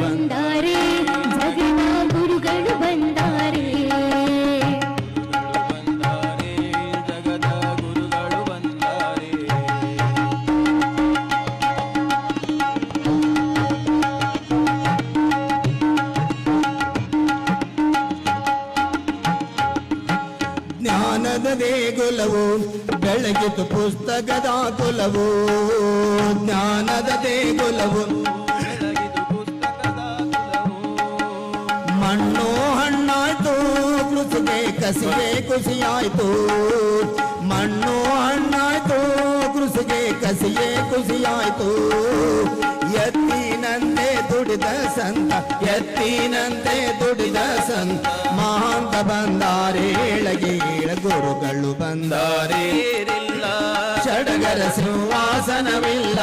ಬಂದಾರೆ ಕೃಷಿಗೆ ಕುಸಿಯಾಯ್ತು. ಎತ್ತಿನಂತೆ ದುಡಿದ ಸಂತ ಎತ್ತಿನಂತೆ ದುಡಿದ ಸಂತ. ಮಹಾಂತ ಬಂದಾರೆ, ಏಳಗೆ ಏಳ ಗುರುಗಳು ಬಂದಾರೆ. ಚಡಗರ ಸಿಂಹಾಸನವಿಲ್ಲ.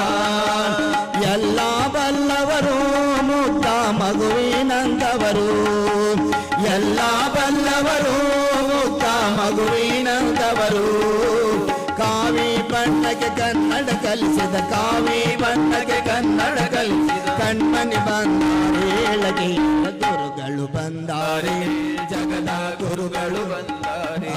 ಎಲ್ಲ ಬಲ್ಲವರು, ಮುಗ್ಧ ಮಗುವಿನಂದವರು. ಎಲ್ಲ ಬಲ್ಲವರು ಕಾವಿ ಬಣ್ಣಕ್ಕೆ ಕನ್ನಡ ಕಲಿಸಿದ ಕಾವಿ ಬಂದಗೆ ಕನ್ನಡ ಕಲಿಸಿದ ಕಣ್ಮನಿ ಬಂದಾರೇಳಗೆ ಗುರುಗಳು ಬಂದಾರೆ ಜಗದ ಗುರುಗಳು ಬಂದಾರೆ.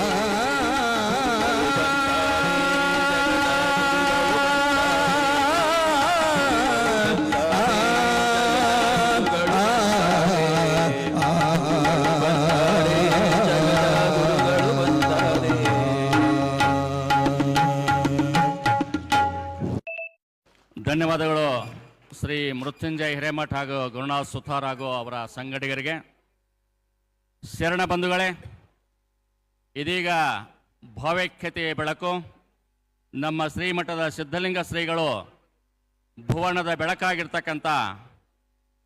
ಧನ್ಯವಾದಗಳು ಶ್ರೀ ಮೃತ್ಯುಂಜಯ ಹಿರೇಮಠ ಹಾಗೂ ಗುರುನಾಥ್ ಸುಥಾರ್ ಹಾಗೂ ಅವರ ಸಂಗಡಿಗರಿಗೆ. ಶರಣ ಬಂಧುಗಳೇ, ಇದೀಗ ಭಾವೈಕ್ಯತೆಯ ಬೆಳಕು. ನಮ್ಮ ಶ್ರೀಮಠದ ಸಿದ್ಧಲಿಂಗ ಶ್ರೀಗಳು ಭುವನದ ಬೆಳಕಾಗಿರ್ತಕ್ಕಂಥ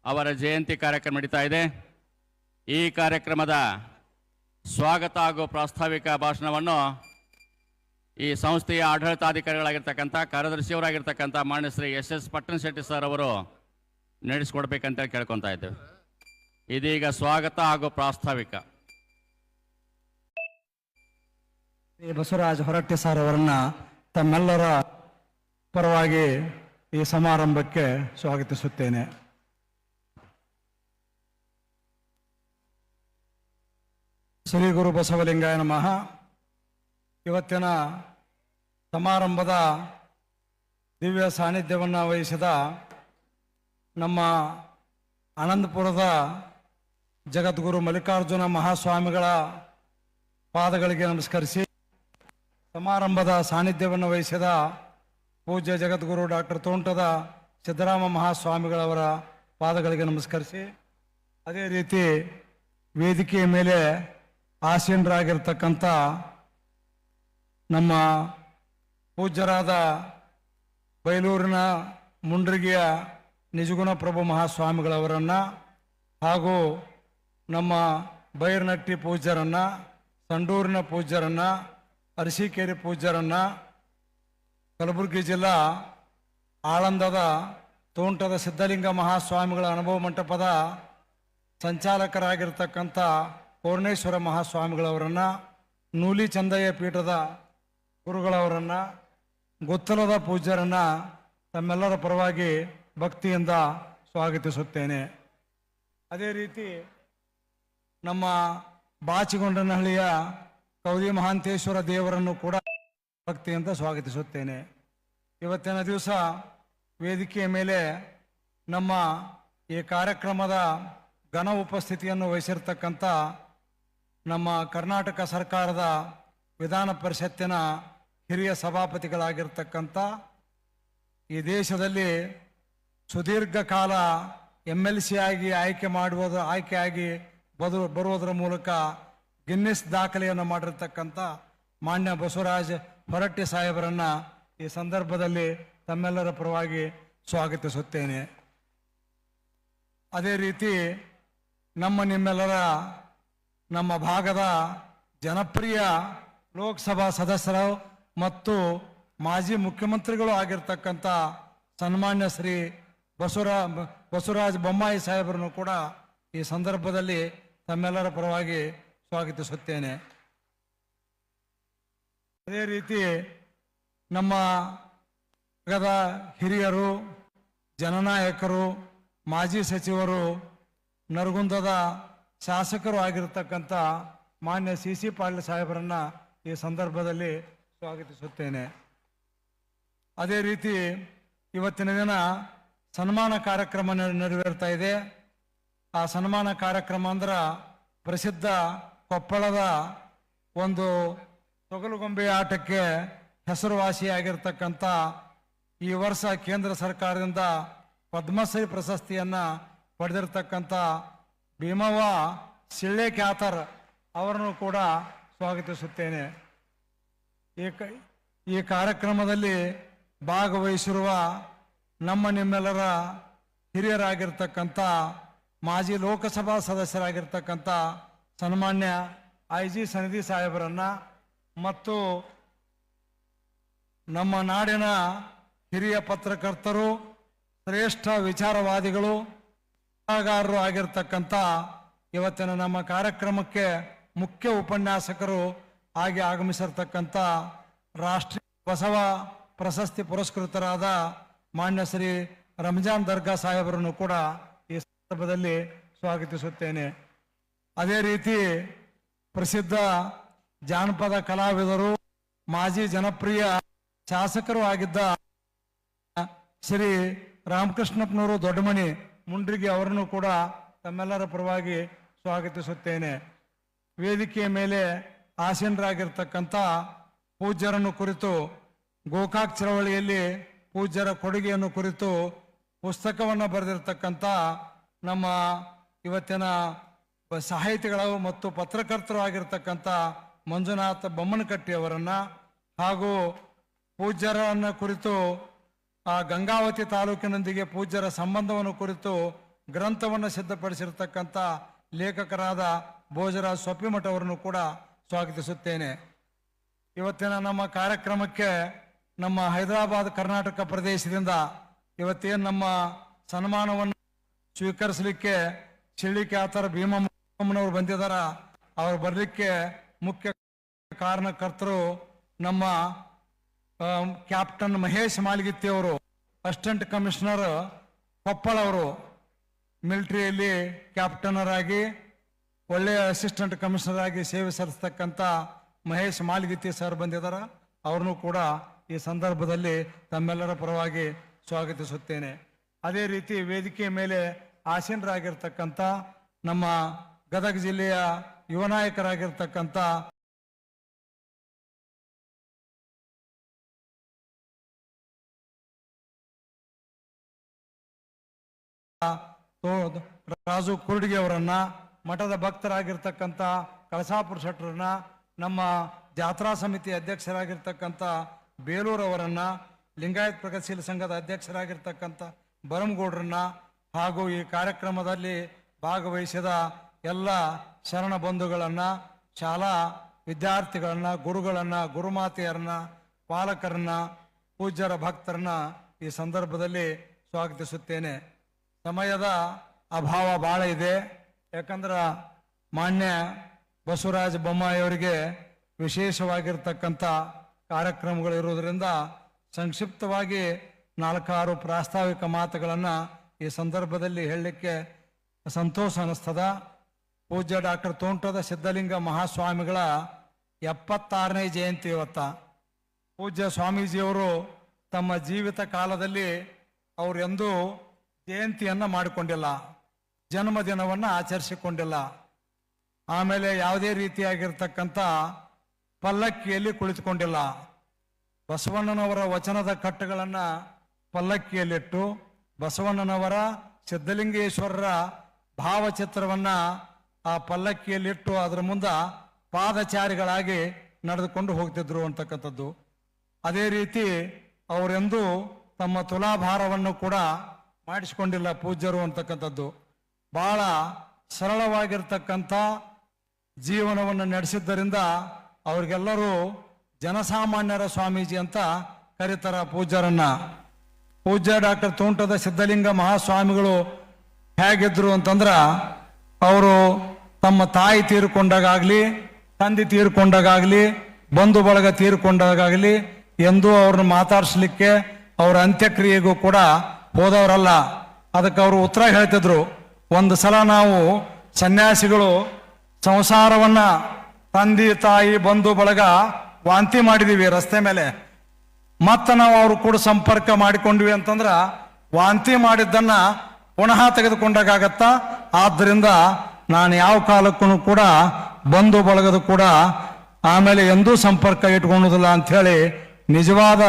ಅವರ ಜಯಂತಿ ಕಾರ್ಯಕ್ರಮ ನಡೀತಾ ಇದೆ. ಈ ಕಾರ್ಯಕ್ರಮದ ಸ್ವಾಗತ ಹಾಗೂ ಪ್ರಾಸ್ತಾವಿಕ ಭಾಷಣವನ್ನು ಈ ಸಂಸ್ಥೆಯ ಆಡಳಿತಾಧಿಕಾರಿಗಳಾಗಿರ್ತಕ್ಕಂಥ ಕಾರ್ಯದರ್ಶಿಯವರಾಗಿರ್ತಕ್ಕಂಥ ಮಾನ್ಯ ಶ್ರೀ ಎಸ್ ಎಸ್ ಪಟ್ಟಣ ಶೆಟ್ಟಿ ಸರ್ ಅವರು ನಡೆಸಿಕೊಡ್ಬೇಕಂತೇಳಿ ಕೇಳ್ಕೊತಾ ಇದ್ದೇವೆ. ಇದೀಗ ಸ್ವಾಗತ ಹಾಗೂ ಪ್ರಾಸ್ತಾವಿಕ. ಬಸವರಾಜ ಹೊರಟ್ಟಿ ಸರ್ ಅವರನ್ನ ತಮ್ಮೆಲ್ಲರ ಪರವಾಗಿ ಈ ಸಮಾರಂಭಕ್ಕೆ ಸ್ವಾಗತಿಸುತ್ತೇನೆ. ಶ್ರೀ ಗುರು ಬಸವಲಿಂಗಾಯ ನಮಃ. ಇವತ್ತಿನ ಸಮಾರಂಭದ ದಿವ್ಯ ಸಾನ್ನಿಧ್ಯವನ್ನು ವಹಿಸಿದ ನಮ್ಮ ಆನಂದಪುರದ ಜಗದ್ಗುರು ಮಲ್ಲಿಕಾರ್ಜುನ ಮಹಾಸ್ವಾಮಿಗಳ ಪಾದಗಳಿಗೆ ನಮಸ್ಕರಿಸಿ ಸಮಾರಂಭದ ಸಾನ್ನಿಧ್ಯವನ್ನು ವಹಿಸಿದ ಪೂಜ್ಯ ಜಗದ್ಗುರು ಡಾಕ್ಟರ್ ತೋಂಟದ ಸಿದ್ದರಾಮ ಮಹಾಸ್ವಾಮಿಗಳವರ ಪಾದಗಳಿಗೆ ನಮಸ್ಕರಿಸಿ, ಅದೇ ರೀತಿ ವೇದಿಕೆಯ ಮೇಲೆ ಆಸೀನರಾಗಿರ್ತಕ್ಕಂಥ ನಮ್ಮ ಪೂಜ್ಯರಾದ ಬೈಲೂರಿನ ಮುಂಡ್ರಿಗೆಯ ನಿಜಗುಣ ಪ್ರಭು ಮಹಾಸ್ವಾಮಿಗಳವರನ್ನು ಹಾಗೂ ನಮ್ಮ ಬೈರನಟ್ಟಿ ಪೂಜ್ಯರನ್ನು, ಸಂಡೂರಿನ ಪೂಜ್ಯರನ್ನು, ಅರಸೀಕೆರೆ ಪೂಜ್ಯರನ್ನು, ಕಲಬುರಗಿ ಜಿಲ್ಲಾ ಆಳಂದದ ತೋಂಟದ ಸಿದ್ಧಲಿಂಗ ಮಹಾಸ್ವಾಮಿಗಳ ಅನುಭವ ಮಂಟಪದ ಸಂಚಾಲಕರಾಗಿರ್ತಕ್ಕಂಥ ಪೂರ್ಣೇಶ್ವರ ಮಹಾಸ್ವಾಮಿಗಳವರನ್ನು ನೂಲಿ ಚಂದಯ್ಯ ಪೀಠದ ಗುರುಗಳವರನ್ನು, ಗೊತ್ತಲದ ಪೂಜ್ಯರನ್ನು ತಮ್ಮೆಲ್ಲರ ಪರವಾಗಿ ಭಕ್ತಿಯಿಂದ ಸ್ವಾಗತಿಸುತ್ತೇನೆ. ಅದೇ ರೀತಿ ನಮ್ಮ ಬಾಚಿಗೊಂಡನಹಳ್ಳಿಯ ಕೌದಿ ಮಹಾಂತೇಶ್ವರ ದೇವರನ್ನು ಕೂಡ ಭಕ್ತಿಯಿಂದ ಸ್ವಾಗತಿಸುತ್ತೇನೆ. ಇವತ್ತಿನ ದಿವಸ ವೇದಿಕೆಯ ಮೇಲೆ ನಮ್ಮ ಈ ಕಾರ್ಯಕ್ರಮದ ಘನ ಉಪಸ್ಥಿತಿಯನ್ನು ವಹಿಸಿರ್ತಕ್ಕಂಥ ನಮ್ಮ ಕರ್ನಾಟಕ ಸರ್ಕಾರದ ವಿಧಾನ ಪರಿಷತ್ತಿನ ಹಿರಿಯ ಸಭಾಪತಿಗಳಾಗಿರ್ತಕ್ಕಂಥ ಈ ದೇಶದಲ್ಲಿ ಸುದೀರ್ಘ ಕಾಲ ಎಂ ಎಲ್ ಸಿ ಆಗಿ ಆಯ್ಕೆ ಮಾಡುವುದು ಆಯ್ಕೆಯಾಗಿ ಬದು, ಬರುವುದರ ಮೂಲಕ ಗಿನ್ನಿಸ್ ದಾಖಲೆಯನ್ನು ಮಾಡಿರ್ತಕ್ಕಂಥ ಮಾನ್ಯ ಬಸವರಾಜ್ ಹೊರಟ್ಟಿ ಸಾಹೇಬರನ್ನು ಈ ಸಂದರ್ಭದಲ್ಲಿ ತಮ್ಮೆಲ್ಲರ ಪರವಾಗಿ ಸ್ವಾಗತಿಸುತ್ತೇನೆ. ಅದೇ ರೀತಿ ನಮ್ಮ ನಿಮ್ಮೆಲ್ಲರ, ನಮ್ಮ ಭಾಗದ ಜನಪ್ರಿಯ ಲೋಕಸಭಾ ಸದಸ್ಯರು ಮತ್ತು ಮಾಜಿ ಮುಖ್ಯಮಂತ್ರಿಗಳು ಆಗಿರ್ತಕ್ಕಂಥ ಸನ್ಮಾನ್ಯ ಶ್ರೀ ಬಸವರಾ, ಬಸವರಾಜ ಬೊಮ್ಮಾಯಿ ಸಾಹೇಬರನ್ನು ಕೂಡ ಈ ಸಂದರ್ಭದಲ್ಲಿ ತಮ್ಮೆಲ್ಲರ ಪರವಾಗಿ ಸ್ವಾಗತಿಸುತ್ತೇನೆ. ಅದೇ ರೀತಿ ನಮ್ಮ ಗದ ಹಿರಿಯರು, ಜನನಾಯಕರು, ಮಾಜಿ ಸಚಿವರು, ನರಗುಂದದ ಶಾಸಕರು ಆಗಿರತಕ್ಕಂಥ ಮಾನ್ಯ ಸಿ ಸಿ ಪಾಟೀಲ್ ಸಾಹೇಬರನ್ನು ಈ ಸಂದರ್ಭದಲ್ಲಿ ಸ್ವಾಗತಿಸುತ್ತೇನೆ. ಅದೇ ರೀತಿ ಇವತ್ತಿನ ದಿನ ಸನ್ಮಾನ ಕಾರ್ಯಕ್ರಮ ನೆರ- ನೆರವೇರ್ತಾ ಇದೆ. ಆ ಸನ್ಮಾನ ಕಾರ್ಯಕ್ರಮ ಅಂದ್ರೆ ಪ್ರಸಿದ್ಧ ಕೊಪ್ಪಳದ ಒಂದು ತೊಗಲುಗೊಂಬೆ ಆಟಕ್ಕೆ ಹೆಸರುವಾಸಿಯಾಗಿರ್ತಕ್ಕಂಥ ಈ ವರ್ಷ ಕೇಂದ್ರ ಸರ್ಕಾರದಿಂದ ಪದ್ಮಶ್ರೀ ಪ್ರಶಸ್ತಿಯನ್ನ ಪಡೆದಿರತಕ್ಕಂಥ ಭೀಮವ್ವ ಸಿಳ್ಳೆ ಖ್ಯಾತರ್ ಅವರನ್ನು ಕೂಡ ಸ್ವಾಗತಿಸುತ್ತೇನೆ. ಈ ಈ ಕಾರ್ಯಕ್ರಮದಲ್ಲಿ ಭಾಗವಹಿಸಿರುವ ನಮ್ಮ ನಿಮ್ಮೆಲ್ಲರ ಹಿರಿಯರಾಗಿರ್ತಕ್ಕಂಥ ಮಾಜಿ ಲೋಕಸಭಾ ಸದಸ್ಯರಾಗಿರ್ತಕ್ಕಂಥ ಸನ್ಮಾನ್ಯ ಐ ಜಿ ಸನಿಧಿ ಸಾಹೇಬರನ್ನು ಮತ್ತು ನಮ್ಮ ನಾಡಿನ ಹಿರಿಯ ಪತ್ರಕರ್ತರು, ಶ್ರೇಷ್ಠ ವಿಚಾರವಾದಿಗಳು ಆಗಿರ್ತಕ್ಕಂಥ ಇವತ್ತಿನ ನಮ್ಮ ಕಾರ್ಯಕ್ರಮಕ್ಕೆ ಮುಖ್ಯ ಉಪನ್ಯಾಸಕರು ಆಗಿ ಆಗಮಿಸಿರ್ತಕ್ಕಂಥ ರಾಷ್ಟ್ರೀಯ ಬಸವ ಪ್ರಶಸ್ತಿ ಪುರಸ್ಕೃತರಾದ ಮಾನ್ಯ ಶ್ರೀ ರಂಜಾನ್ ದರ್ಗಾ ಸಾಹೇಬರನ್ನು ಕೂಡ ಈ ಸಂದರ್ಭದಲ್ಲಿ ಸ್ವಾಗತಿಸುತ್ತೇನೆ. ಅದೇ ರೀತಿ ಪ್ರಸಿದ್ಧ ಜಾನಪದ ಕಲಾವಿದರು, ಮಾಜಿ ಜನಪ್ರಿಯ ಶಾಸಕರು ಆಗಿದ್ದ ಶ್ರೀ ರಾಮಕೃಷ್ಣಪ್ಪನವರು ದೊಡ್ಡಮಣಿ ಮುಂಡ್ರಿಗೆ ಅವರನ್ನು ಕೂಡ ತಮ್ಮೆಲ್ಲರ ಪರವಾಗಿ ಸ್ವಾಗತಿಸುತ್ತೇನೆ. ವೇದಿಕೆಯ ಮೇಲೆ ಆಸೀನರಾಗಿರ್ತಕ್ಕಂಥ ಪೂಜ್ಯರನ್ನು ಕುರಿತು, ಗೋಕಾಕ್ ಚಳವಳಿಯಲ್ಲಿ ಪೂಜ್ಯರ ಕೊಡುಗೆಯನ್ನು ಕುರಿತು ಪುಸ್ತಕವನ್ನು ಬರೆದಿರ್ತಕ್ಕಂಥ ನಮ್ಮ ಇವತ್ತಿನ ಸಾಹಿತಿಗಳು ಮತ್ತು ಪತ್ರಕರ್ತರು ಆಗಿರ್ತಕ್ಕಂಥ ಮಂಜುನಾಥ ಬೊಮ್ಮನಕಟ್ಟಿ ಅವರನ್ನ ಹಾಗೂ ಪೂಜ್ಯರನ್ನು ಕುರಿತು, ಆ ಗಂಗಾವತಿ ತಾಲೂಕಿನೊಂದಿಗೆ ಪೂಜ್ಯರ ಸಂಬಂಧವನ್ನು ಕುರಿತು ಗ್ರಂಥವನ್ನು ಸಿದ್ಧಪಡಿಸಿರ್ತಕ್ಕಂಥ ಲೇಖಕರಾದ ಭೋಜರಾಜ್ ಸೊಪ್ಪಿಮಠ ಅವರನ್ನು ಕೂಡ ಸ್ವಾಗತಿಸುತ್ತೇನೆ. ಇವತ್ತಿನ ನಮ್ಮ ಕಾರ್ಯಕ್ರಮಕ್ಕೆ ನಮ್ಮ ಹೈದರಾಬಾದ್ ಕರ್ನಾಟಕ ಪ್ರದೇಶದಿಂದ ಇವತ್ತೇನು ನಮ್ಮ ಸನ್ಮಾನವನ್ನು ಸ್ವೀಕರಿಸಲಿಕ್ಕೆ ಶಿಳ್ಳಿ ಖ್ಯಾತರ ಭೀಮಮ್ಮನವರು ಬಂದಿದ್ದಾರ. ಅವರು ಬರಲಿಕ್ಕೆ ಮುಖ್ಯ ಕಾರಣಕರ್ತರು ನಮ್ಮ ಕ್ಯಾಪ್ಟನ್ ಮಹೇಶ್ ಮಾಲ್ಗಿತ್ತಿ ಅವರು, ಅಸಿಸ್ಟೆಂಟ್ ಕಮಿಷನರ್ ಕೊಪ್ಪಳ ಅವರು, ಮಿಲಿಟರಿಯಲ್ಲಿ ಕ್ಯಾಪ್ಟನರ್ ಆಗಿ ಒಳ್ಳೆಯ ಅಸಿಸ್ಟೆಂಟ್ ಕಮಿಷನರ್ ಆಗಿ ಸೇವೆ ಸಲ್ಲಿಸ್ತಕ್ಕಂಥ ಮಹೇಶ್ ಮಾಲ್ಗಿತ್ತಿ ಸರ್ ಬಂದಿದ್ದಾರೆ ಅವ್ರನ್ನೂ ಕೂಡ ಈ ಸಂದರ್ಭದಲ್ಲಿ ತಮ್ಮೆಲ್ಲರ ಪರವಾಗಿ ಸ್ವಾಗತಿಸುತ್ತೇನೆ. ಅದೇ ರೀತಿ ವೇದಿಕೆಯ ಮೇಲೆ ಆಸೀನರಾಗಿರ್ತಕ್ಕಂಥ ನಮ್ಮ ಗದಗ ಜಿಲ್ಲೆಯ ಯುವ ನಾಯಕರಾಗಿರ್ತಕ್ಕಂಥ ರಾಜು ಕುರುಡಿಗೆ ಅವರನ್ನ ಮಠದ ಭಕ್ತರಾಗಿರ್ತಕ್ಕಂಥ ಕಳಸಾಪುರ ಶೆಟ್ಟರನ್ನ, ನಮ್ಮ ಜಾತ್ರಾ ಸಮಿತಿ ಅಧ್ಯಕ್ಷರಾಗಿರ್ತಕ್ಕಂಥ ಬೇಲೂರವರನ್ನು ಲಿಂಗಾಯತ್ ಪ್ರಗತಿಶೀಲ ಸಂಘದ ಅಧ್ಯಕ್ಷರಾಗಿರ್ತಕ್ಕಂಥ ಬರಮಗೌಡ್ರನ್ನ, ಹಾಗೂ ಈ ಕಾರ್ಯಕ್ರಮದಲ್ಲಿ ಭಾಗವಹಿಸಿದ ಎಲ್ಲ ಶರಣ ಬಂಧುಗಳನ್ನು, ಶಾಲಾ ವಿದ್ಯಾರ್ಥಿಗಳನ್ನ, ಗುರುಗಳನ್ನ, ಗುರುಮಾತೆಯರನ್ನ, ಪಾಲಕರನ್ನ, ಪೂಜ್ಯರ ಭಕ್ತರನ್ನ ಈ ಸಂದರ್ಭದಲ್ಲಿ ಸ್ವಾಗತಿಸುತ್ತೇನೆ. ಸಮಯದ ಅಭಾವ ಭಾಳ ಇದೆ. ಯಾಕಂದ್ರೆ ಮಾನ್ಯ ಬಸವರಾಜ ಬೊಮ್ಮಾಯಿಯವರಿಗೆ ವಿಶೇಷವಾಗಿರ್ತಕ್ಕಂಥ ಕಾರ್ಯಕ್ರಮಗಳು ಇರುವುದರಿಂದ ಸಂಕ್ಷಿಪ್ತವಾಗಿ ನಾಲ್ಕಾರು ಪ್ರಾಸ್ತಾವಿಕ ಮಾತುಗಳನ್ನು ಈ ಸಂದರ್ಭದಲ್ಲಿ ಹೇಳಲಿಕ್ಕೆ ಸಂತೋಷ ಅನ್ನಿಸ್ತದ. ಪೂಜ್ಯ ಡಾಕ್ಟರ್ ತೋಂಟದ ಸಿದ್ಧಲಿಂಗ ಮಹಾಸ್ವಾಮಿಗಳ ಎಪ್ಪತ್ತಾರನೇ ಜಯಂತಿ ಇವತ್ತ. ಪೂಜ್ಯ ಸ್ವಾಮೀಜಿಯವರು ತಮ್ಮ ಜೀವಿತ ಕಾಲದಲ್ಲಿ ಅವರೆಂದೂ ಜಯಂತಿಯನ್ನ ಮಾಡಿಕೊಂಡಿಲ್ಲ. ಜನ್ಮದಿನವನ್ನು ಆಚರಿಸಿಕೊಂಡಿಲ್ಲ. ಆಮೇಲೆ ಯಾವುದೇ ರೀತಿಯಾಗಿರ್ತಕ್ಕಂಥ ಪಲ್ಲಕ್ಕಿಯಲ್ಲಿ ಕುಳಿತುಕೊಂಡಿಲ್ಲ. ಬಸವಣ್ಣನವರ ವಚನದ ಕಟ್ಟುಗಳನ್ನು ಪಲ್ಲಕ್ಕಿಯಲ್ಲಿಟ್ಟು ಬಸವಣ್ಣನವರ ಸಿದ್ಧಲಿಂಗೇಶ್ವರರ ಭಾವಚಿತ್ರವನ್ನು ಆ ಪಲ್ಲಕ್ಕಿಯಲ್ಲಿಟ್ಟು ಅದರ ಮುಂದ ಪಾದಚಾರಿಗಳಾಗಿ ನಡೆದುಕೊಂಡು ಹೋಗ್ತಿದ್ರು ಅಂತಕ್ಕಂಥದ್ದು. ಅದೇ ರೀತಿ ಅವರೆಂದು ತಮ್ಮ ತುಲಾಭಾರವನ್ನು ಕೂಡ ಮಾಡಿಸಿಕೊಂಡಿಲ್ಲ ಪೂಜ್ಯರು ಅಂತಕ್ಕಂಥದ್ದು. ಬಹಳ ಸರಳವಾಗಿರ್ತಕ್ಕಂಥ ಜೀವನವನ್ನು ನಡೆಸಿದ್ದರಿಂದ ಅವ್ರಿಗೆಲ್ಲರೂ ಜನಸಾಮಾನ್ಯರ ಸ್ವಾಮೀಜಿ ಅಂತ ಕರೀತಾರ ಪೂಜ್ಯರನ್ನ. ಪೂಜ್ಯ ಡಾಕ್ಟರ್ ತೋಂಟದ ಸಿದ್ಧಲಿಂಗ ಮಹಾಸ್ವಾಮಿಗಳು ಹೇಗಿದ್ರು ಅಂತಂದ್ರೆ ಅವರು ತಮ್ಮ ತಾಯಿ ತೀರ್ಕೊಂಡಾಗಲಿ ತಂದೆ ತೀರ್ಕೊಂಡಾಗಲಿ ಬಂಧು ಬಳಗ ತೀರ್ಕೊಂಡಾಗಲಿ ಎಂದೂ ಅವ್ರನ್ನ ಮಾತಾಡಿಸ್ಲಿಕ್ಕೆ ಅವರ ಅಂತ್ಯಕ್ರಿಯೆಗೂ ಕೂಡ ಹೋದವರಲ್ಲ. ಅದಕ್ಕೆ ಅವರು ಉತ್ತರ ಹೇಳ್ತಿದ್ರು. ಒಂದು ಸಲ ನಾವು ಸನ್ಯಾಸಿಗಳು ಸಂಸಾರವನ್ನ ತಂದೆ ತಾಯಿ ಬಂಧು ಬಳಗ ವಾಂತಿ ಮಾಡಿದೀವಿ ರಸ್ತೆ ಮೇಲೆ. ಮತ್ತೆ ನಾವು ಅವ್ರು ಕೂಡ ಸಂಪರ್ಕ ಮಾಡಿಕೊಂಡ್ವಿ ಅಂತಂದ್ರ ವಾಂತಿ ಮಾಡಿದ್ದನ್ನ ಪುನಃ ತೆಗೆದುಕೊಂಡಾಗತ್ತ ಆದ್ದರಿಂದ ನಾನು ಯಾವ ಕಾಲಕ್ಕೂ ಕೂಡ ಬಂಧು ಬಳಗದ ಕೂಡ ಆಮೇಲೆ ಎಂದೂ ಸಂಪರ್ಕ ಇಟ್ಕೊಳ್ಳೋದಿಲ್ಲ ಅಂಥೇಳಿ ನಿಜವಾದ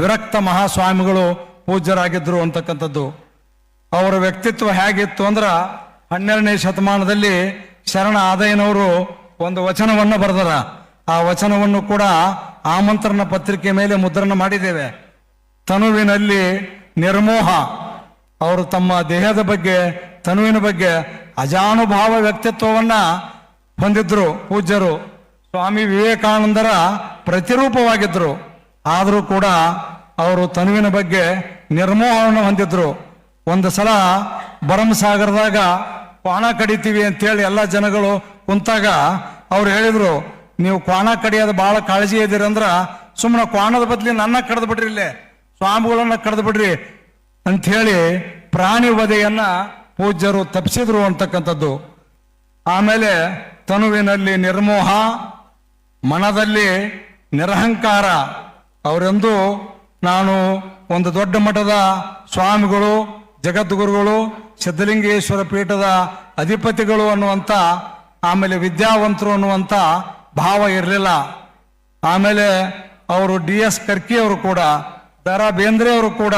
ವಿರಕ್ತ ಮಹಾಸ್ವಾಮಿಗಳು ಪೂಜ್ಯರಾಗಿದ್ದರು ಅಂತಕ್ಕಂಥದ್ದು. ಅವರ ವ್ಯಕ್ತಿತ್ವ ಹೇಗಿತ್ತು ಅಂದ್ರೆ ಹನ್ನೆರಡನೇ ಶತಮಾನದಲ್ಲಿ ಶರಣ ಆದಯ್ಯನವರು ಒಂದು ವಚನವನ್ನು ಬರೆದರ. ಆ ವಚನವನ್ನು ಕೂಡ ಆಮಂತ್ರಣ ಪತ್ರಿಕೆ ಮೇಲೆ ಮುದ್ರಣ ಮಾಡಿದ್ದೇವೆ. ತನುವಿನಲ್ಲಿ ನಿರ್ಮೋಹ, ಅವರು ತಮ್ಮ ದೇಹದ ಬಗ್ಗೆ, ತನುವಿನ ಬಗ್ಗೆ ಅಜಾನುಭಾವ ವ್ಯಕ್ತಿತ್ವವನ್ನ ಹೊಂದಿದ್ರು, ಪೂಜ್ಯರು. ಸ್ವಾಮಿ ವಿವೇಕಾನಂದರ ಪ್ರತಿರೂಪವಾಗಿದ್ದರು ಆದರೂ ಕೂಡ ಅವರು ತನುವಿನ ಬಗ್ಗೆ ನಿರ್ಮೋಹವನ್ನು ಹೊಂದಿದ್ರು. ಒಂದು ಸಲ ಭರಮಸಾಗರದಾಗ ಕ್ವಾಣ ಕಡಿತೀವಿ ಅಂತೇಳಿ ಎಲ್ಲ ಜನಗಳು ಕುಂತಾಗ ಅವ್ರು ಹೇಳಿದರು, ನೀವು ಕ್ವಾಣ ಕಡಿಯೋದು ಬಹಳ ಕಾಳಜಿ ಇದ್ದೀರಂದ್ರೆ ಸುಮ್ಮನೆ ಕ್ವಾಣದ ಬದಲಿ ನನ್ನ ಕಡ್ದು ಬಿಡ್ರಿ ಇಲ್ಲೇ, ಸ್ವಾಮಿಗಳನ್ನ ಕಡ್ದು ಬಿಡ್ರಿ ಅಂಥೇಳಿ ಪ್ರಾಣಿ ವಧೆಯನ್ನು ಪೂಜ್ಯರು ತಪ್ಪಿಸಿದ್ರು ಅಂತಕ್ಕಂಥದ್ದು. ಆಮೇಲೆ ತನುವಿನಲ್ಲಿ ನಿರ್ಮೋಹ, ಮನದಲ್ಲಿ ನಿರಹಂಕಾರ. ಅವರೆಂದು, ನಾನು ಒಂದು ದೊಡ್ಡ ಮಠದ ಸ್ವಾಮಿಗಳು ಜಗದ್ಗುರುಗಳು, ಸಿದ್ಧಲಿಂಗೇಶ್ವರ ಪೀಠದ ಅಧಿಪತಿಗಳು ಅನ್ನುವಂಥ ಆಮೇಲೆ ವಿದ್ಯಾವಂತರು ಅನ್ನುವಂಥ ಭಾವ ಇರಲಿಲ್ಲ. ಆಮೇಲೆ ಅವರು ಡಿ ಎಸ್ ಕರ್ಕಿ ಅವರು ಕೂಡ ದ ರಾ ಬೇಂದ್ರೆ ಅವರು ಕೂಡ,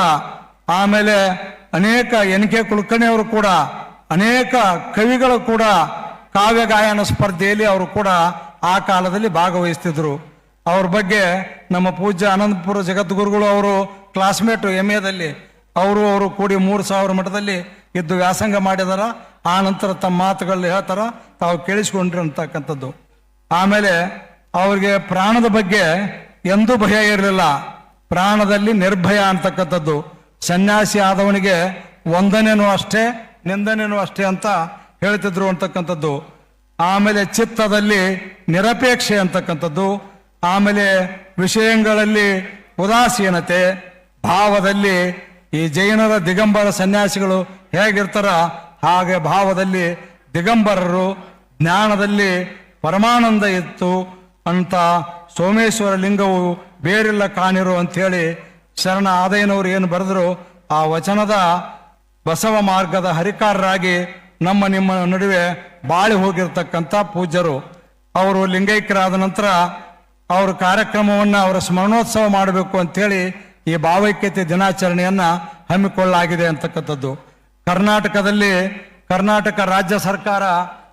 ಆಮೇಲೆ ಅನೇಕ ಎನ್ ಕೆ ಕುಲಕರ್ಣಿ ಅವರು ಕೂಡ, ಅನೇಕ ಕವಿಗಳು ಕೂಡ, ಕಾವ್ಯ ಗಾಯನ ಸ್ಪರ್ಧೆಯಲ್ಲಿ ಅವರು ಕೂಡ ಆ ಕಾಲದಲ್ಲಿ ಭಾಗವಹಿಸ್ತಿದ್ರು. ಅವ್ರ ಬಗ್ಗೆ ನಮ್ಮ ಪೂಜ್ಯ ಅನಂತಪುರ ಜಗದ್ಗುರುಗಳು ಅವರು ಕ್ಲಾಸ್ಮೇಟು ಎಂ ಎದಲ್ಲಿ ಅವರು ಅವರು ಕೂಡಿ ಮೂರು ಸಾವಿರ ಮಠದಲ್ಲಿ ಇದ್ದು ವ್ಯಾಸಂಗ ಮಾಡಿದಾರ. ಆ ನಂತರ ತಮ್ಮ ಮಾತುಗಳಲ್ಲಿ ಹೇಳ್ತಾರ, ತಾವು ಕೇಳಿಸ್ಕೊಂಡ್ರಿ ಅಂತಕ್ಕಂಥದ್ದು ಆಮೇಲೆ ಅವ್ರಿಗೆ ಪ್ರಾಣದ ಬಗ್ಗೆ ಎಂದೂ ಭಯ ಇರಲಿಲ್ಲ. ಪ್ರಾಣದಲ್ಲಿ ನಿರ್ಭಯ ಅಂತಕ್ಕಂಥದ್ದು. ಸನ್ಯಾಸಿ ಆದವನಿಗೆ ಒಂದನೇನು ಅಷ್ಟೇ, ನಿಂದನೇನು ಅಷ್ಟೇ ಅಂತ ಹೇಳ್ತಿದ್ರು ಅಂತಕ್ಕಂಥದ್ದು. ಆಮೇಲೆ ಚಿತ್ತದಲ್ಲಿ ನಿರಪೇಕ್ಷೆ ಅಂತಕ್ಕಂಥದ್ದು. ಆಮೇಲೆ ವಿಷಯಗಳಲ್ಲಿ ಉದಾಸೀನತೆ, ಭಾವದಲ್ಲಿ ಈ ಜೈನರ ದಿಗಂಬರ ಸನ್ಯಾಸಿಗಳು ಹೇಗಿರ್ತಾರ? ಹಾಗೆ ಭಾವದಲ್ಲಿ ದಿಗಂಬರರು ಜ್ಞಾನದಲ್ಲಿ ಪರಮಾನಂದ ಇತ್ತು ಅಂತ ಸೋಮೇಶ್ವರ ಲಿಂಗವು ಬೇರಿಲ್ಲ ಕಾಣಿರು ಅಂಥೇಳಿ ಶರಣ ಆದಯನವರು ಏನು ಬರೆದರು? ಆ ವಚನದ ಬಸವ ಮಾರ್ಗದ ಹರಿಕಾರರಾಗಿ ನಮ್ಮ ನಿಮ್ಮ ನಡುವೆ ಬಾಳಿ ಹೋಗಿರ್ತಕ್ಕಂಥ ಪೂಜ್ಯರು. ಅವರು ಲಿಂಗೈಕ್ಯರಾದ ನಂತರ ಅವ್ರ ಕಾರ್ಯಕ್ರಮವನ್ನು ಅವರ ಸ್ಮರಣೋತ್ಸವ ಮಾಡಬೇಕು ಅಂತೇಳಿ ಈ ಭಾವೈಕ್ಯತೆ ದಿನಾಚರಣೆಯನ್ನ ಹಮ್ಮಿಕೊಳ್ಳಲಾಗಿದೆ ಅಂತಕ್ಕಂಥದ್ದು. ಕರ್ನಾಟಕದಲ್ಲಿ ಕರ್ನಾಟಕ ರಾಜ್ಯ ಸರ್ಕಾರ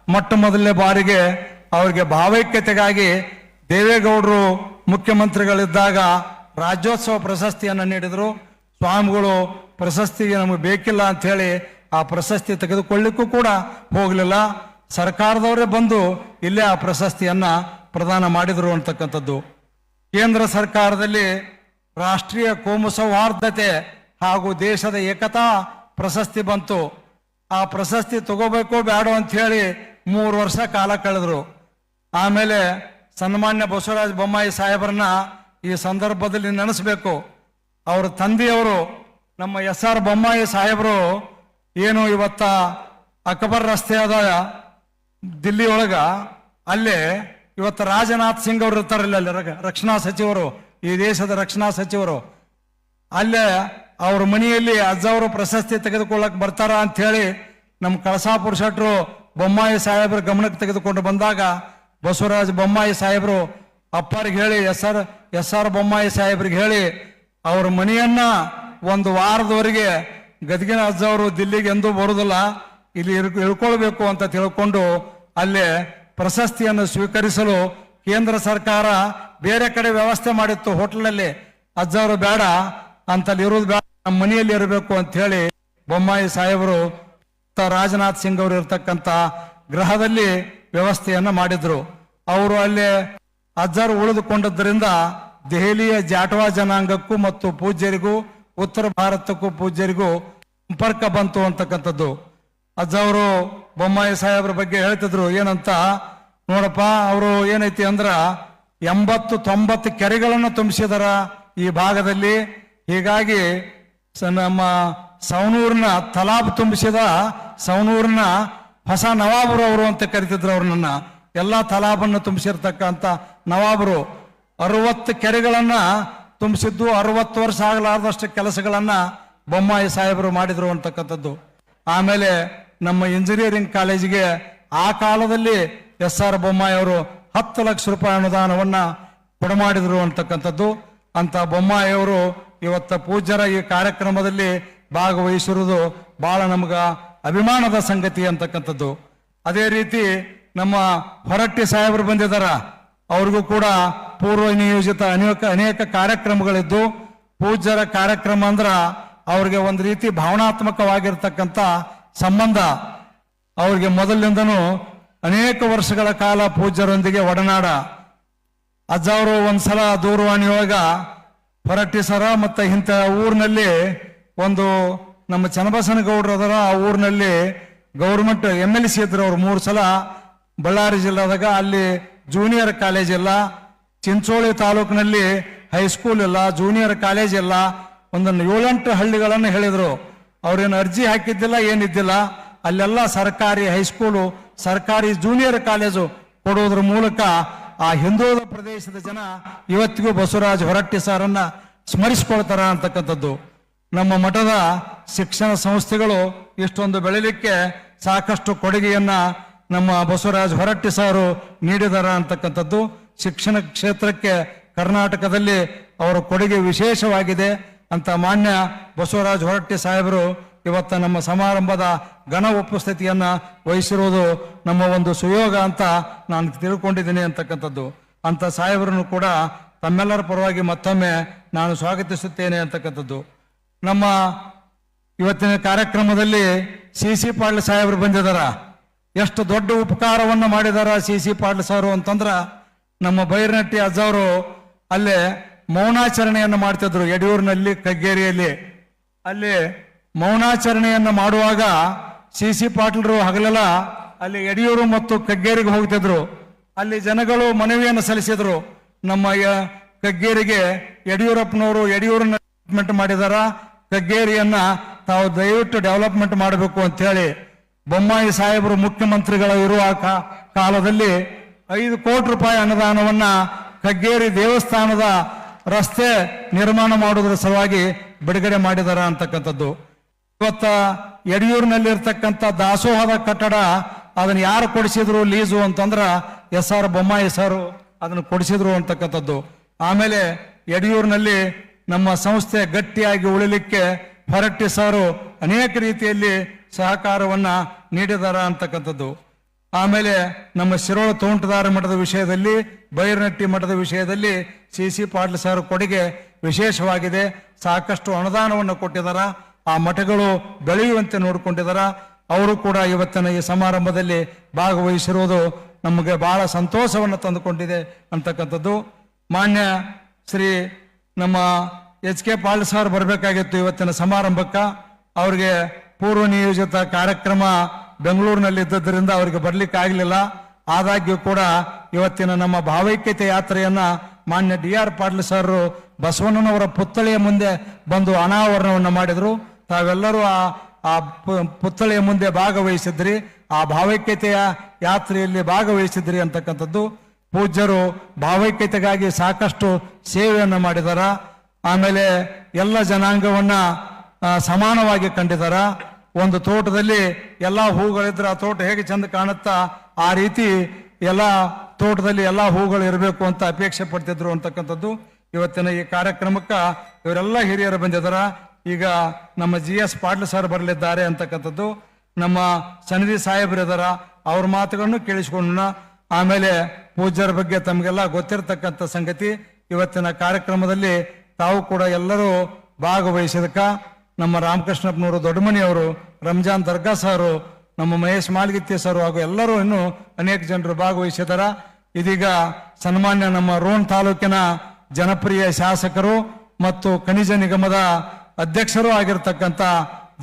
ಮೊಟ್ಟ ಮೊದಲನೇ ಬಾರಿಗೆ ಅವರಿಗೆ ಭಾವೈಕ್ಯತೆಗಾಗಿ ದೇವೇಗೌಡರು ಮುಖ್ಯಮಂತ್ರಿಗಳಿದ್ದಾಗ ರಾಜ್ಯೋತ್ಸವ ಪ್ರಶಸ್ತಿಯನ್ನು ನೀಡಿದರು. ಸ್ವಾಮಿಗಳು ಪ್ರಶಸ್ತಿಗೆ ನಮಗೆ ಬೇಕಿಲ್ಲ ಅಂತ ಹೇಳಿ ಆ ಪ್ರಶಸ್ತಿ ತೆಗೆದುಕೊಳ್ಳಿಕ್ಕೂ ಕೂಡ ಹೋಗಲಿಲ್ಲ. ಸರ್ಕಾರದವರೇ ಬಂದು ಇಲ್ಲೇ ಆ ಪ್ರಶಸ್ತಿಯನ್ನ ಪ್ರದಾನ ಮಾಡಿದರು ಅಂತಕ್ಕಂಥದ್ದು. ಕೇಂದ್ರ ಸರ್ಕಾರದಲ್ಲಿ ರಾಷ್ಟ್ರೀಯ ಕೋಮು ಸೌಹಾರ್ದತೆ ಹಾಗೂ ದೇಶದ ಏಕತಾ ಪ್ರಶಸ್ತಿ ಬಂತು. ಆ ಪ್ರಶಸ್ತಿ ತಗೋಬೇಕು ಬೇಡೋ ಅಂತ ಹೇಳಿ ಮೂರು ವರ್ಷ ಕಾಲ ಕಳೆದ್ರು. ಆಮೇಲೆ ಸನ್ಮಾನ್ಯ ಬಸವರಾಜ ಬೊಮ್ಮಾಯಿ ಸಾಹೇಬರನ್ನ ಈ ಸಂದರ್ಭದಲ್ಲಿ ನೆನೆಸ್ಬೇಕು. ಅವರ ತಂದೆಯವರು ನಮ್ಮ ಎಸ್ ಆರ್ ಬೊಮ್ಮಾಯಿ ಸಾಹೇಬರು ಏನು ಇವತ್ತ ಅಕ್ಬರ್ ರಸ್ತೆಯಾದ ದಿಲ್ಲಿ ಒಳಗ ಅಲ್ಲೇ ಇವತ್ತು ರಾಜನಾಥ್ ಸಿಂಗ್ ಅವರು ಇರ್ತಾರಲ್ಲ ರಕ್ಷಣಾ ಸಚಿವರು ಈ ದೇಶದ ರಕ್ಷಣಾ ಸಚಿವರು, ಅಲ್ಲೇ ಅವ್ರ ಮನೆಯಲ್ಲಿ ಅಜ್ಜವರು ಪ್ರಶಸ್ತಿ ತೆಗೆದುಕೊಳ್ಳಕ್ ಬರ್ತಾರ ಅಂತ ಹೇಳಿ ನಮ್ಮ ಕಳಸಾಪುರ ಶೆಟ್ರು ಬೊಮ್ಮಾಯಿ ಸಾಹೇಬ್ರ ಗಮನಕ್ಕೆ ತೆಗೆದುಕೊಂಡು ಬಂದಾಗ ಬಸವರಾಜ ಬೊಮ್ಮಾಯಿ ಸಾಹೇಬರು ಅಪ್ಪರಿಗೆ ಹೇಳಿ, S R S R Bommai ಸಾಹೇಬ್ರಿಗೆ ಹೇಳಿ, ಅವ್ರ ಮನೆಯನ್ನ ಒಂದು ವಾರದವರೆಗೆ ಗದಗಿನ ಅಜ್ಜವರು ದಿಲ್ಲಿಗೆ ಎಂದೂ ಬರುವುದಿಲ್ಲ ಇಲ್ಲಿ ಇಳ್ಕ- ಇಳ್ಕೊಳ್ಬೇಕು ಅಂತ ತಿಳ್ಕೊಂಡು ಅಲ್ಲಿ ಪ್ರಶಸ್ತಿಯನ್ನು ಸ್ವೀಕರಿಸಲು ಕೇಂದ್ರ ಸರ್ಕಾರ ಬೇರೆ ಕಡೆ ವ್ಯವಸ್ಥೆ ಮಾಡಿತ್ತು ಹೋಟ್ಲಲ್ಲಿ ಅಜ್ಜವರು ಬೇಡ, ಅಂತಲ್ಲಿ ಇರೋದು ಬೇಡ, ನಮ್ಮ ಮನೆಯಲ್ಲಿ ಇರಬೇಕು ಅಂತ ಹೇಳಿ ಬೊಮ್ಮಾಯಿ ಸಾಹೇಬರು ರಾಜನಾಥ್ ಸಿಂಗ್ ಅವರು ಇರ್ತಕ್ಕಂಥ ಗೃಹದಲ್ಲಿ ವ್ಯವಸ್ಥೆಯನ್ನ ಮಾಡಿದ್ರು. ಅವರು ಅಲ್ಲಿ ಅಜ್ಜರು ಉಳಿದುಕೊಂಡದ್ರಿಂದ ದೆಹಲಿಯ ಜಾಟವಾ ಜನಾಂಗಕ್ಕೂ ಮತ್ತು ಪೂಜ್ಯರಿಗೂ, ಉತ್ತರ ಭಾರತಕ್ಕೂ ಪೂಜ್ಯರಿಗೂ ಸಂಪರ್ಕ ಬಂತು ಅಂತಕ್ಕಂಥದ್ದು. ಅಜ್ಜವರು ಬೊಮ್ಮಾಯಿ ಸಾಹೇಬ್ರ ಬಗ್ಗೆ ಹೇಳ್ತಿದ್ರು, ಏನಂತ, ನೋಡಪ್ಪ, ಅವರು ಏನೈತಿ ಅಂದ್ರ ಎಂಬತ್ತು ತೊಂಬತ್ತು ಕೆರೆಗಳನ್ನು ತುಂಬಿಸಿದರ ಈ ಭಾಗದಲ್ಲಿ. ಹೀಗಾಗಿ ನಮ್ಮ ಸವನೂರಿನ ತಲಾಬ್ ತುಂಬಿಸಿದ ಸವನೂರಿನ ಹೊಸ ನವಾಬರು ಅವರು ಅಂತ ಕರಿತಿದ್ರು ಅವ್ರನ್ನ. ಎಲ್ಲ ತಲಾಬನ್ನು ತುಂಬಿಸಿರ್ತಕ್ಕಂಥ ನವಾಬರು ಅರವತ್ತು ಕೆರೆಗಳನ್ನು ತುಂಬಿಸಿದ್ದು ಅರವತ್ತು ವರ್ಷ ಆಗಲಾರ್ದಷ್ಟು ಕೆಲಸಗಳನ್ನ ಬೊಮ್ಮಾಯಿ ಸಾಹೇಬರು ಮಾಡಿದ್ರು ಅಂತಕ್ಕಂಥದ್ದು. ಆಮೇಲೆ ನಮ್ಮ ಇಂಜಿನಿಯರಿಂಗ್ ಕಾಲೇಜಿಗೆ ಆ ಕಾಲದಲ್ಲಿ ಎಸ್ ಆರ್ ಬೊಮ್ಮಾಯಿ ಅವರು ಹತ್ತು ಲಕ್ಷ ರೂಪಾಯಿ ಅನುದಾನವನ್ನು ಕೊಡಮಾಡಿದರು ಅಂತಕ್ಕಂಥದ್ದು. ಅಂತ ಬೊಮ್ಮಾಯಿಯವರು ಇವತ್ತ ಪೂಜ್ಯರ ಈ ಕಾರ್ಯಕ್ರಮದಲ್ಲಿ ಭಾಗವಹಿಸಿರುವುದು ಬಹಳ ನಮ್ಗೆ ಅಭಿಮಾನದ ಸಂಗತಿ ಅಂತಕ್ಕಂಥದ್ದು. ಅದೇ ರೀತಿ ನಮ್ಮ ಹೊರಟ್ಟಿ ಸಾಹೇಬರು ಬಂದಿದ್ದಾರ ಅವ್ರಿಗೂ ಕೂಡ ಪೂರ್ವ ನಿಯೋಜಿತ ಅನೇಕ ಅನೇಕ ಕಾರ್ಯಕ್ರಮಗಳಿದ್ದು. ಪೂಜ್ಯರ ಕಾರ್ಯಕ್ರಮ ಅಂದ್ರೆ ಅವ್ರಿಗೆ ಒಂದು ರೀತಿ ಭಾವನಾತ್ಮಕವಾಗಿರ್ತಕ್ಕಂಥ ಸಂಬಂಧ. ಅವ್ರಿಗೆ ಮೊದಲಿನಿಂದನೂ ಅನೇಕ ವರ್ಷಗಳ ಕಾಲ ಪೂಜ್ಯರೊಂದಿಗೆ ಒಡನಾಡ. ಅಜ್ಜವರು ಒಂದ್ಸಲ ದೂರವಾಣಿಯೊಳಗ ಹೊರಟ್ಟಿ ಸರ ಮತ್ತೆ ಇಂಥ ಊರಿನಲ್ಲಿ ಒಂದು ನಮ್ಮ ಚನ್ನಬಸನ ಗೌಡ್ರು ಅದರ, ಆ ಊರಿನಲ್ಲಿ ಗೌರ್ಮೆಂಟ್ ಎಂ ಎಲ್ ಸಿ ಇದ್ರು ಅವ್ರು ಮೂರು ಸಲ. ಬಳ್ಳಾರಿ ಜಿಲ್ಲಾದಾಗ ಅಲ್ಲಿ ಜೂನಿಯರ್ ಕಾಲೇಜ್ ಇಲ್ಲ. ಚಿಂಚೋಳಿ ತಾಲೂಕಿನಲ್ಲಿ ಹೈಸ್ಕೂಲ್ ಇಲ್ಲ, ಜೂನಿಯರ್ ಕಾಲೇಜ್ ಇಲ್ಲ. ಒಂದೊಂದು ಏಳೆಂಟು ಹಳ್ಳಿಗಳನ್ನು ಹೇಳಿದರು. ಅವ್ರೇನು ಅರ್ಜಿ ಹಾಕಿದ್ದಿಲ್ಲ, ಏನಿದ್ದಿಲ್ಲ. ಅಲ್ಲೆಲ್ಲ ಸರ್ಕಾರಿ ಹೈಸ್ಕೂಲು ಸರ್ಕಾರಿ ಜೂನಿಯರ್ ಕಾಲೇಜು ಕೊಡುವುದರ ಮೂಲಕ ಆ ಹಿಂದುಳಿದ ಪ್ರದೇಶದ ಜನ ಇವತ್ತಿಗೂ ಬಸವರಾಜ್ ಹೊರಟ್ಟಿ ಸಾರನ್ನ ಸ್ಮರಿಸ್ಕೊಳ್ತಾರ ಅಂತಕ್ಕಂಥದ್ದು. ನಮ್ಮ ಮಠದ ಶಿಕ್ಷಣ ಸಂಸ್ಥೆಗಳು ಇಷ್ಟೊಂದು ಬೆಳಿಲಿಕ್ಕೆ ಸಾಕಷ್ಟು ಕೊಡುಗೆಯನ್ನ ನಮ್ಮ ಬಸವರಾಜ ಹೊರಟ್ಟಿ ಸಾರು ನೀಡಿದಾರ ಅಂತಕ್ಕಂಥದ್ದು. ಶಿಕ್ಷಣ ಕ್ಷೇತ್ರಕ್ಕೆ ಕರ್ನಾಟಕದಲ್ಲಿ ಅವರ ಕೊಡುಗೆ ವಿಶೇಷವಾಗಿದೆ. ಅಂತ ಮಾನ್ಯ ಬಸವರಾಜ ಹೊರಟ್ಟಿ ಸಾಹೇಬರು ಇವತ್ತ ನಮ್ಮ ಸಮಾರಂಭದ ಗಣ ಉಪಸ್ಥಿತಿಯನ್ನು ವಹಿಸಿರುವುದು ನಮ್ಮ ಒಂದು ಸುಯೋಗ ಅಂತ ನಾನು ತಿಳ್ಕೊಂಡಿದ್ದೀನಿ ಅಂತಕ್ಕಂಥದ್ದು. ಅಂಥ ಸಾಹೇಬರನ್ನು ಕೂಡ ತಮ್ಮೆಲ್ಲರ ಪರವಾಗಿ ಮತ್ತೊಮ್ಮೆ ನಾನು ಸ್ವಾಗತಿಸುತ್ತೇನೆ ಅಂತಕ್ಕಂಥದ್ದು. ನಮ್ಮ ಇವತ್ತಿನ ಕಾರ್ಯಕ್ರಮದಲ್ಲಿ ಸಿ ಸಿ ಪಾಟೀಲ್ ಸಾಹೇಬರು ಬಂದಿದ್ದಾರೆ ಎಷ್ಟು ದೊಡ್ಡ ಉಪಕಾರವನ್ನು ಮಾಡಿದಾರ ಸಿ ಸಿ ಪಾಟೀಲ್ ಸಾರು ಅಂತಂದ್ರೆ ನಮ್ಮ ಬೈರನಟ್ಟಿ ಅಜ್ಜವರು ಅಲ್ಲೇ ಮೌನಾಚರಣೆಯನ್ನು ಮಾಡ್ತಿದ್ರು ಯಡಿಯೂರಿನಲ್ಲಿ, ಕಗ್ಗೇರಿಯಲ್ಲಿ. ಅಲ್ಲಿ ಮೌನಾಚರಣೆಯನ್ನು ಮಾಡುವಾಗ ಸಿ ಸಿ ಪಾಟೀಲರು ಹಗಲೆಲ್ಲ ಅಲ್ಲಿ ಯಡಿಯೂರು ಮತ್ತು ಕಗ್ಗೇರಿಗೆ ಹೋಗ್ತಿದ್ರು. ಅಲ್ಲಿ ಜನಗಳು ಮನವಿಯನ್ನು ಸಲ್ಲಿಸಿದ್ರು. ನಮ್ಮ ಕಗ್ಗೇರಿಗೆ ಯಡಿಯೂರಪ್ಪನವರು ಯಡಿಯೂರನ್ನ ಡೆವಲಪ್ಮೆಂಟ್ ಮಾಡಿದಾರ. ಕಗ್ಗೇರಿಯನ್ನ ತಾವು ದಯವಿಟ್ಟು ಡೆವಲಪ್ಮೆಂಟ್ ಮಾಡಬೇಕು ಅಂತ ಹೇಳಿ ಬೊಮ್ಮಾಯಿ ಸಾಹೇಬರು ಮುಖ್ಯಮಂತ್ರಿಗಳ ಇರುವ ಕಾಲದಲ್ಲಿ ಐದು ಕೋಟಿ ರೂಪಾಯಿ ಅನುದಾನವನ್ನ ಕಗ್ಗೇರಿ ದೇವಸ್ಥಾನದ ರಸ್ತೆ ನಿರ್ಮಾಣ ಮಾಡುವುದರ ಸಲುವಾಗಿ ಬಿಡುಗಡೆ ಮಾಡಿದಾರ ಅಂತಕ್ಕಂಥದ್ದು. ಇವತ್ತ ಯಡಿಯೂರಿನಲ್ಲಿರ್ತಕ್ಕಂಥ ದಾಸೋಹದ ಕಟ್ಟಡ ಅದನ್ನ ಯಾರು ಕೊಡಿಸಿದ್ರು ಲೀಸು ಅಂತಂದ್ರ ಎಸ್ ಆರ್ ಬೊಮ್ಮಾಯಿ ಸಾರು ಅದನ್ನು ಕೊಡಿಸಿದ್ರು ಅಂತಕ್ಕಂಥದ್ದು. ಆಮೇಲೆ ಯಡಿಯೂರಿನಲ್ಲಿ ನಮ್ಮ ಸಂಸ್ಥೆ ಗಟ್ಟಿಯಾಗಿ ಉಳಿಲಿಕ್ಕೆ ಹೊರಟ್ಟಿ ಸಾರು ಅನೇಕ ರೀತಿಯಲ್ಲಿ ಸಹಕಾರವನ್ನ ನೀಡಿದಾರ ಅಂತಕ್ಕಂಥದ್ದು. ಆಮೇಲೆ ನಮ್ಮ ಶಿರೋಳ ತೋಂಟದಾರ ಮಠದ ವಿಷಯದಲ್ಲಿ, ಬೈರನಟ್ಟಿ ಮಠದ ವಿಷಯದಲ್ಲಿ ಸಿ ಸಿ ಪಾಟೀಲ್ ಸರ್ ಕೊಡುಗೆ ವಿಶೇಷವಾಗಿದೆ. ಸಾಕಷ್ಟು ಅನುದಾನವನ್ನು ಕೊಟ್ಟಿದಾರ. ಆ ಮಠಗಳು ಬೆಳೆಯುವಂತೆ ನೋಡಿಕೊಂಡಿದ್ದಾರೆ ಅವರು ಕೂಡ ಇವತ್ತಿನ ಈ ಸಮಾರಂಭದಲ್ಲಿ ಭಾಗವಹಿಸಿರುವುದು ನಮಗೆ ಬಹಳ ಸಂತೋಷವನ್ನು ತಂದುಕೊಂಡಿದೆ ಅಂತಕ್ಕಂಥದ್ದು. ಮಾನ್ಯ ಶ್ರೀ ನಮ್ಮ ಎಚ್ ಕೆ ಪಾಲ್ ಸರ್ ಬರಬೇಕಾಗಿತ್ತು ಇವತ್ತಿನ ಸಮಾರಂಭಕ್ಕೆ. ಅವ್ರಿಗೆ ಪೂರ್ವ ನಿಯೋಜಿತ ಕಾರ್ಯಕ್ರಮ ಬೆಂಗಳೂರಿನಲ್ಲಿ ಇದ್ದದ್ರಿಂದ ಅವರಿಗೆ ಬರ್ಲಿಕ್ಕೆ ಆಗಲಿಲ್ಲ. ಆದಾಗ್ಯೂ ಕೂಡ ಇವತ್ತಿನ ನಮ್ಮ ಭಾವೈಕ್ಯತೆ ಯಾತ್ರೆಯನ್ನ ಮಾನ್ಯ ಡಿ ಆರ್ ಪಾಟೀಲ್ ಸರ್ ಬಸವಣ್ಣನವರ ಪುತ್ಥಳಿಯ ಮುಂದೆ ಬಂದು ಅನಾವರಣವನ್ನು ಮಾಡಿದ್ರು. ತಾವೆಲ್ಲರೂ ಆ ಆ ಪುತ್ಥಳಿಯ ಮುಂದೆ ಭಾಗವಹಿಸಿದ್ರಿ, ಆ ಭಾವೈಕ್ಯತೆಯ ಯಾತ್ರೆಯಲ್ಲಿ ಭಾಗವಹಿಸಿದ್ರಿ ಅಂತಕ್ಕಂಥದ್ದು. ಪೂಜ್ಯರು ಭಾವೈಕ್ಯತೆಗಾಗಿ ಸಾಕಷ್ಟು ಸೇವೆಯನ್ನು ಮಾಡಿದಾರ. ಆಮೇಲೆ ಎಲ್ಲ ಜನಾಂಗವನ್ನ ಸಮಾನವಾಗಿ ಕಂಡಿದಾರ. ಒಂದು ತೋಟದಲ್ಲಿ ಎಲ್ಲ ಹೂಗಳಿದ್ರೆ ಆ ತೋಟ ಹೇಗೆ ಚಂದ ಕಾಣುತ್ತಾ, ಆ ರೀತಿ ಎಲ್ಲ ತೋಟದಲ್ಲಿ ಎಲ್ಲ ಹೂಗಳು ಇರಬೇಕು ಅಂತ ಅಪೇಕ್ಷೆ ಪಡ್ತಿದ್ರು ಅಂತಕ್ಕಂಥದ್ದು. ಇವತ್ತಿನ ಈ ಕಾರ್ಯಕ್ರಮಕ್ಕೆ ಇವರೆಲ್ಲ ಹಿರಿಯರು ಬಂದಿದಾರ. ಈಗ ನಮ್ಮ ಜಿ ಎಸ್ ಪಾಟೀಲ್ ಸರ್ ಬರಲಿದ್ದಾರೆ ಅಂತಕ್ಕಂಥದ್ದು, ನಮ್ಮ ಸನ್ನಿಧಿ ಇದರ ಅವ್ರ ಮಾತುಗಳನ್ನು ಕೇಳಿಸ್ಕೊಂಡ ಆಮೇಲೆ ಪೂಜ್ಯರ ಬಗ್ಗೆ ತಮಗೆಲ್ಲ ಗೊತ್ತಿರತಕ್ಕಂಥ ಸಂಗತಿ, ಇವತ್ತಿನ ಕಾರ್ಯಕ್ರಮದಲ್ಲಿ ತಾವು ಕೂಡ ಎಲ್ಲರೂ ಭಾಗವಹಿಸಿದಕ್ಕ, ನಮ್ಮ ರಾಮಕೃಷ್ಣಪ್ಪನವರು ದೊಡ್ಡಮನಿ ಅವರು ರಂಜಾನ್ ದರ್ಗಾ ಸಾರು, ನಮ್ಮ ಮಹೇಶ್ ಮಾಲ್ಗಿತ್ತಿ ಸರ್ ಹಾಗೂ ಎಲ್ಲರೂ ಇನ್ನು ಅನೇಕ ಜನರು ಭಾಗವಹಿಸಿದಾರ. ಇದೀಗ ಸನ್ಮಾನ್ಯ ನಮ್ಮ ರೋಣ್ ತಾಲೂಕಿನ ಜನಪ್ರಿಯ ಶಾಸಕರು ಮತ್ತು ಖನಿಜ ನಿಗಮದ ಅಧ್ಯಕ್ಷರು ಆಗಿರ್ತಕ್ಕಂಥ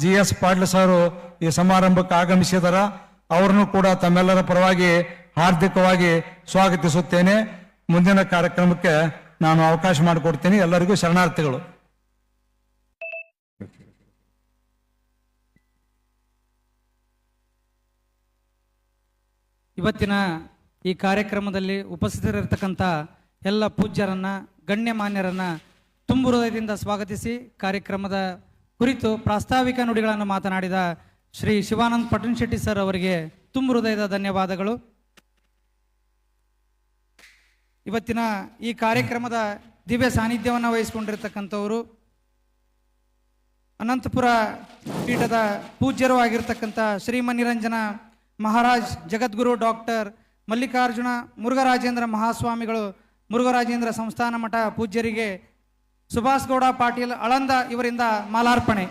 ಜಿ ಎಸ್ ಪಾಟೀಲ್ ಸರು ಈ ಸಮಾರಂಭಕ್ಕೆ ಆಗಮಿಸಿದರ, ಅವರನ್ನು ಕೂಡ ತಮ್ಮೆಲ್ಲರ ಪರವಾಗಿ ಹಾರ್ದಿಕವಾಗಿ ಸ್ವಾಗತಿಸುತ್ತೇನೆ. ಮುಂದಿನ ಕಾರ್ಯಕ್ರಮಕ್ಕೆ ನಾನು ಅವಕಾಶ ಮಾಡಿಕೊಡ್ತೇನೆ. ಎಲ್ಲರಿಗೂ ಶರಣಾರ್ಥಿಗಳು. ಇವತ್ತಿನ ಈ ಕಾರ್ಯಕ್ರಮದಲ್ಲಿ ಉಪಸ್ಥಿತರಿರ್ತಕ್ಕಂಥ ಎಲ್ಲ ಪೂಜ್ಯರನ್ನು, ಗಣ್ಯಮಾನ್ಯರನ್ನ ತುಂಬು ಹೃದಯದಿಂದ ಸ್ವಾಗತಿಸಿ ಕಾರ್ಯಕ್ರಮದ ಕುರಿತು ಪ್ರಾಸ್ತಾವಿಕ ನುಡಿಗಳನ್ನು ಮಾತನಾಡಿದ ಶ್ರೀ ಶಿವಾನಂದ್ ಪಟನ್ ಶೆಟ್ಟಿ ಸರ್ ಅವರಿಗೆ ತುಂಬು ಹೃದಯದ ಧನ್ಯವಾದಗಳು. ಇವತ್ತಿನ ಈ ಕಾರ್ಯಕ್ರಮದ ದಿವ್ಯ ಸಾನ್ನಿಧ್ಯವನ್ನು ವಹಿಸಿಕೊಂಡಿರ್ತಕ್ಕಂಥವರು ಅನಂತಪುರ ಪೀಠದ ಪೂಜ್ಯರು ಆಗಿರ್ತಕ್ಕಂಥ ಶ್ರೀಮನಿರಂಜನ ಮಹಾರಾಜ್, ಜಗದ್ಗುರು ಡಾಕ್ಟರ್ ಮಲ್ಲಿಕಾರ್ಜುನ, ಮುರುಘರಾಜೇಂದ್ರ ಮಹಾಸ್ವಾಮಿಗಳು, ಮುರುಘರಾಜೇಂದ್ರ ಸಂಸ್ಥಾನ ಮಠ ಪೂಜ್ಯರಿಗೆ ಸುಭಾಷ್ ಗೌಡ ಪಾಟೀಲ್ ಅಳಂದ ಇವರಿಂದ ಮಾಲಾರ್ಪಣೆ.